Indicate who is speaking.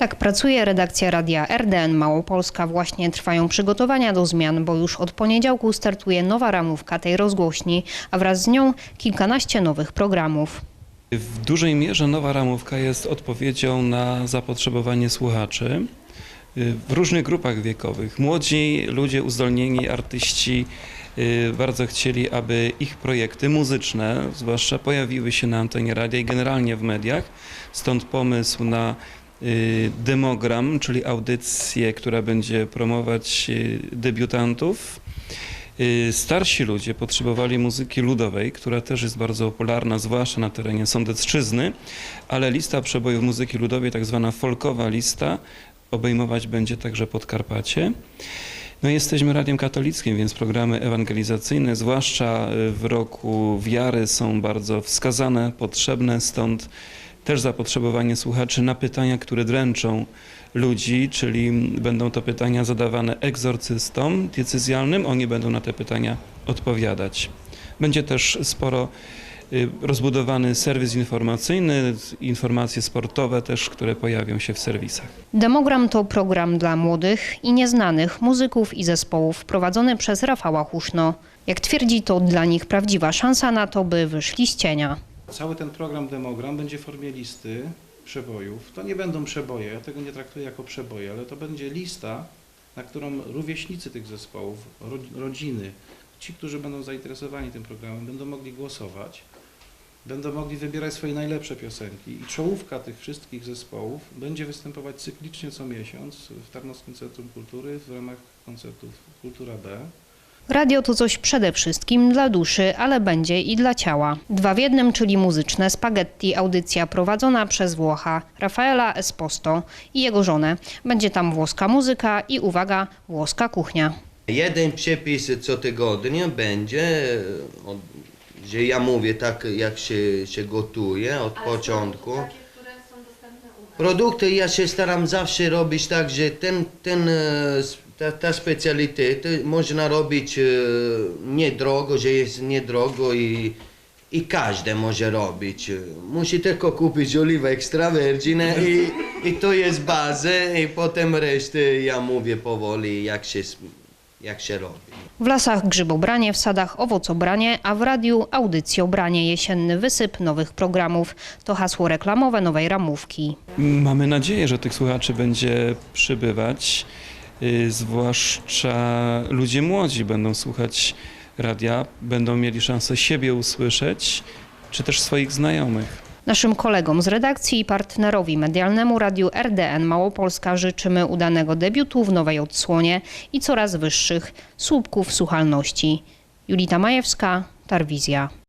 Speaker 1: Tak pracuje redakcja radia RDN Małopolska. Właśnie trwają przygotowania do zmian, bo już od poniedziałku startuje nowa ramówka tej rozgłośni, a wraz z nią kilkanaście nowych programów.
Speaker 2: W dużej mierze nowa ramówka jest odpowiedzią na zapotrzebowanie słuchaczy w różnych grupach wiekowych. Młodzi ludzie, uzdolnieni artyści y, bardzo chcieli, aby ich projekty muzyczne, zwłaszcza pojawiły się na antenie radia i generalnie w mediach. Stąd pomysł na demogram, czyli audycję, która będzie promować y, debiutantów. Y, Starsi ludzie potrzebowali muzyki ludowej, która też jest bardzo popularna, zwłaszcza na terenie Sądecczyzny, ale lista przebojów muzyki ludowej, tak zwana folkowa lista, obejmować będzie także Podkarpacie. No jesteśmy radiem katolickim, więc programy ewangelizacyjne, zwłaszcza y, w roku wiary, są bardzo wskazane, potrzebne, stąd też zapotrzebowanie słuchaczy na pytania, które dręczą ludzi, czyli będą to pytania zadawane egzorcystom diecezjalnym, oni będą na te pytania odpowiadać. Będzie też sporo y, rozbudowany serwis informacyjny, informacje sportowe też, które pojawią się w serwisach.
Speaker 1: Demogram to program dla młodych i nieznanych muzyków i zespołów prowadzony przez Rafała Huszno. Jak twierdzi, to dla nich prawdziwa szansa na to, by wyszli z cienia.
Speaker 3: Cały ten program demogram będzie w formie listy przebojów. To nie będą przeboje, ja tego nie traktuję jako przeboje, ale to będzie lista, na którą rówieśnicy tych zespołów, ro- rodziny, ci, którzy będą zainteresowani tym programem, będą mogli głosować, będą mogli wybierać swoje najlepsze piosenki i czołówka tych wszystkich zespołów będzie występować cyklicznie co miesiąc w Tarnowskim Centrum Kultury w ramach koncertów Kultura B.
Speaker 1: Radio to coś przede wszystkim dla duszy, ale będzie i dla ciała. Dwa w jednym, czyli muzyczne spaghetti, audycja prowadzona przez Włocha Rafaela Esposto i jego żonę. Będzie tam włoska muzyka i uwaga, włoska kuchnia.
Speaker 4: Jeden przepis co tygodnia będzie, że ja mówię tak jak się, się gotuje od początku. Produkty ja się staram zawsze robić tak, że ten, ten, e, ta, ta specjalitet można robić e, niedrogo, że jest niedrogo i, i każdy może robić. Musi tylko kupić oliwę extra virgine i, i to jest bazę i potem resztę ja mówię powoli jak się, jak się robi.
Speaker 1: W lasach grzybobranie, w sadach owocobranie, a w radiu audycjobranie, jesienny wysyp nowych programów. To hasło reklamowe nowej ramówki.
Speaker 2: Mamy nadzieję, że tych słuchaczy będzie przybywać, y, zwłaszcza ludzie młodzi będą słuchać radia, będą mieli szansę siebie usłyszeć, czy też swoich znajomych.
Speaker 1: Naszym kolegom z redakcji i partnerowi medialnemu Radiu RDN Małopolska życzymy udanego debiutu w nowej odsłonie i coraz wyższych słupków słuchalności. Julita Majewska, Tarwizja.